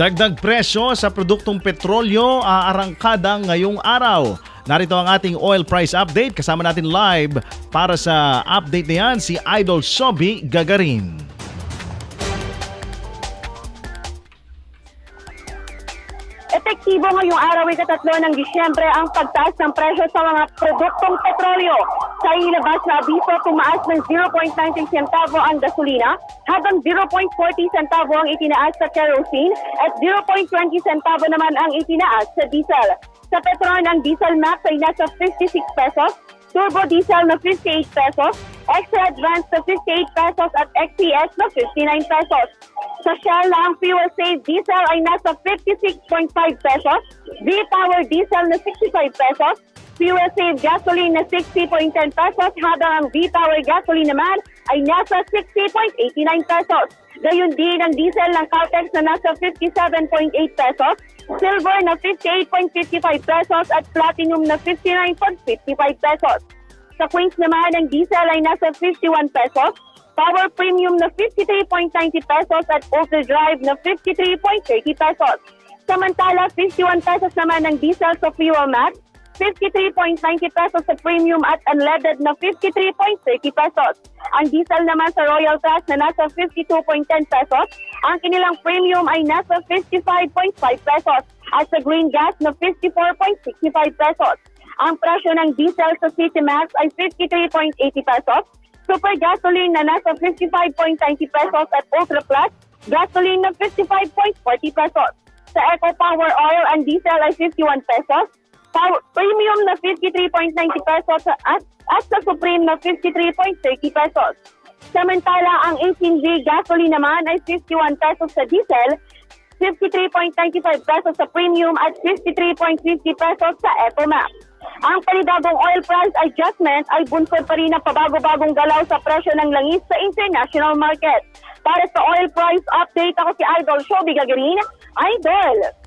Dagdag presyo sa produktong petrolyo aarangkada ngayong araw. Narito ang ating oil price update. Kasama natin live para sa update na yan si Idol Sobi Gagarin. Epektibo ngayong araw ay katatlo ng Disyembre ang pagtaas ng presyo sa mga produktong petrolyo. Sa ilabas na abiso, tumaas ng 0.19 centavo ang gasolina habang 0.40 centavo ang itinaas sa kerosene at 0.20 centavo naman ang itinaas sa diesel. Sa petrol, ang diesel max ay nasa 56 pesos, turbo diesel na 58 pesos, extra advanced na 58 pesos at XPS na 59 pesos. Sa Shell na ang fuel save diesel ay nasa 56.5 pesos, V-Power diesel na 65 pesos, fuel save gasoline na 60.10 pesos habang ang V-Power gasoline naman ay nasa 60.89 pesos. Gayon din ang diesel ng Caltex na nasa 57.8 pesos, silver na 58.55 pesos at platinum na 59.55 pesos. Sa Queens naman, ang diesel ay nasa 51 pesos, Power Premium na 53.90 pesos at Overdrive na 53.30 pesos. Samantala, 51 pesos naman ang diesel sa Fuel Max, 53.90 pesos sa Premium at Unleaded na 53.30 pesos. Ang diesel naman sa Royal Plus na nasa 52.10 pesos, ang kinilang Premium ay nasa 55.5 pesos at sa Green Gas na 54.65 pesos. Ang presyo ng diesel sa City Max ay 53.80 pesos, Super Gasoline na nasa 55.90 pesos at Ultra Plus, gasoline na 55.40 pesos. Sa Eco Power Oil, ang diesel ay 51 pesos, Premium na 53.90 pesos at, at sa Supreme na 53.30 pesos. Samantala, ang 18V gasoline naman ay 51 pesos sa diesel, 53.95 pesos sa premium at 53.50 pesos sa Ecomax. Ang panibagong oil price adjustment ay bunsod pa rin ng pabago-bagong galaw sa presyo ng langis sa international market. Para sa oil price update, ako si Idol Shobi Gagarin. Idol!